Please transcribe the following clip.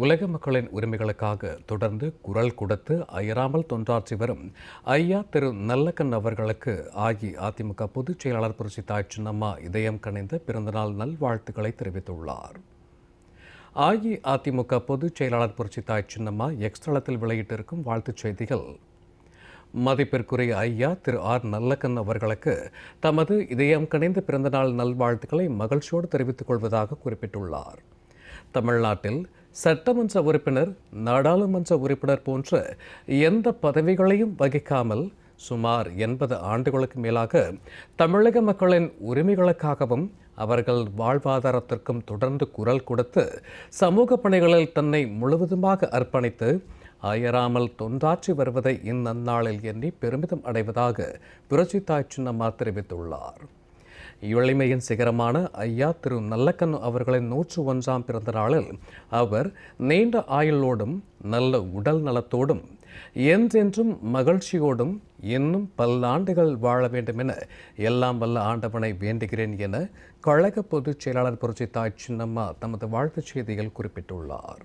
உலக மக்களின் உரிமைகளுக்காக தொடர்ந்து குரல் கொடுத்து அயராமல் தொன்றாற்றி வரும் ஐயா திரு நல்லக்கண் அவர்களுக்கு அஇஅதிமுக பொதுச் செயலாளர் புரட்சி தாய் சின்னம்மா இதயம் கணிந்த பிறந்தநாள் நல்வாழ்த்துக்களை தெரிவித்துள்ளார். அஇஅதிமுக பொதுச் செயலாளர் புரட்சி தாய் சின்னம்மா எக்ஸ் தளத்தில் வெளியிட்டிருக்கும் வாழ்த்துச் செய்திகள். மதிப்பிற்குரிய ஐயா திரு ஆர் நல்லக்கண் அவர்களுக்கு தமது இதயம் கணிந்த பிறந்தநாள் நல்வாழ்த்துக்களை மகிழ்ச்சியோடு தெரிவித்துக் கொள்வதாக குறிப்பிட்டுள்ளார். தமிழ்நாட்டில் சட்டமன்ற உறுப்பினர் நாடாளுமன்ற உறுப்பினர் போன்ற எந்த பதவிகளையும் வகிக்காமல் சுமார் எண்பது ஆண்டுகளுக்கு மேலாக தமிழக மக்களின் உரிமைகளுக்காகவும் அவர்கள் வாழ்வாதாரத்திற்கும் தொடர்ந்து குரல் கொடுத்து சமூக பணிகளில் தன்னை முழுவதுமாக அர்ப்பணித்து அயராமல் தொண்டாற்றி வருவதை இந்நன்னாளில் எண்ணி பெருமிதம் அடைவதாக புரட்சி தாய் சின்னம்மா தெரிவித்துள்ளார். எளிமையின் சிகரமான ஐயா திரு நல்லக்கண்ணு அவர்களின் நூற்று ஒன்றாம் பிறந்த நாளில் அவர் நீண்ட ஆயுளோடும் நல்ல உடல் நலத்தோடும் என்றென்றும் மகிழ்ச்சியோடும் இன்னும் பல்லாண்டுகள் வாழ வேண்டும் என எல்லாம் வல்ல ஆண்டவனை வேண்டுகிறேன் என கழக பொதுச் செயலாளர் புரட்சி தாய் சின்னம்மா தமது வாழ்த்துச் செய்தியில் குறிப்பிட்டுள்ளார்.